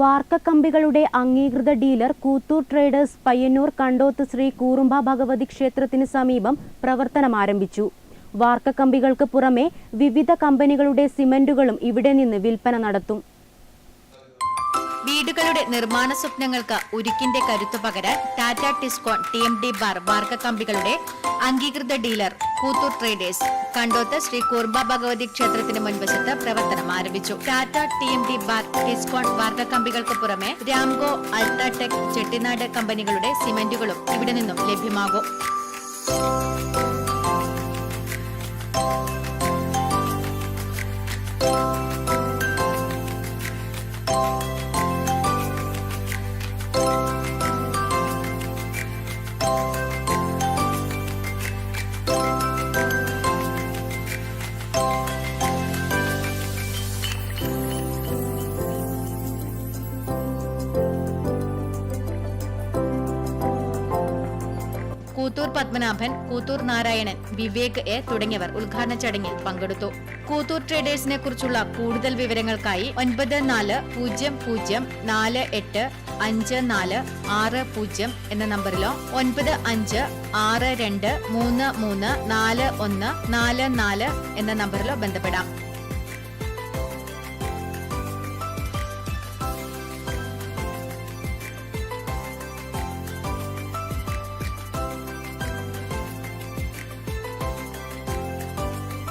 വാർക്കക്കമ്പികളുടെ അംഗീകൃത dealer Koothur traders Payyanur Kandoth Shri Kurumba Bhagavathi ക്ഷേത്രത്തിന് സമീപം പ്രവർത്തനം ആരംഭിച്ചു. വാർക്കക്കമ്പികൾക്ക് പുറമെ വിവിധ കമ്പനികളുടെ സിമന്റുകളും ഇവിടെ നിന്ന് വിൽപ്പന നടത്തും. വീടുകളുടെ നിർമ്മാണ സ്വപ്നങ്ങൾക്ക് ഉരുക്കിന്റെ കരുത്തു പകരാൻ Tata Tiscon T M D bar വാർക്കക്കമ്പികളുടെ അംഗീകൃത ഡീലർ കൂത്തൂർ ട്രേഡേഴ്സ്. കണ്ടോത്ത് ശ്രീ കുർബ ഭഗവതി ക്ഷേത്രത്തിന് മുൻവശത്ത് പ്രവർത്തനം ആരംഭിച്ചു. Tata T M D bar Tiscon വാർക്കക്കമ്പികൾക്ക് പുറമെ രാംഗോ അൾട്രാടെക് ചെട്ടിനാട് കമ്പനികളുടെ സിമന്റുകളും ഇവിടെ നിന്നും ലഭ്യമാകും. കൂത്തൂർ പത്മനാഭൻ കൂത്തൂർ നാരായണൻ വിവേക് എ തുടങ്ങിയവർ ഉദ്ഘാടന ചടങ്ങിൽ പങ്കെടുത്തു. കൂത്തൂർ ട്രേഡേഴ്സിനെ കുറിച്ചുള്ള കൂടുതൽ വിവരങ്ങൾക്കായി ഒൻപത് നാല് പൂജ്യം പൂജ്യം നാല് എട്ട് അഞ്ച് നാല് ആറ് പൂജ്യം എന്ന നമ്പറിലോ ഒൻപത് അഞ്ച് ആറ് രണ്ട് മൂന്ന് മൂന്ന് നാല് ഒന്ന് നാല് നാല് എന്ന നമ്പറിലോ ബന്ധപ്പെടാം.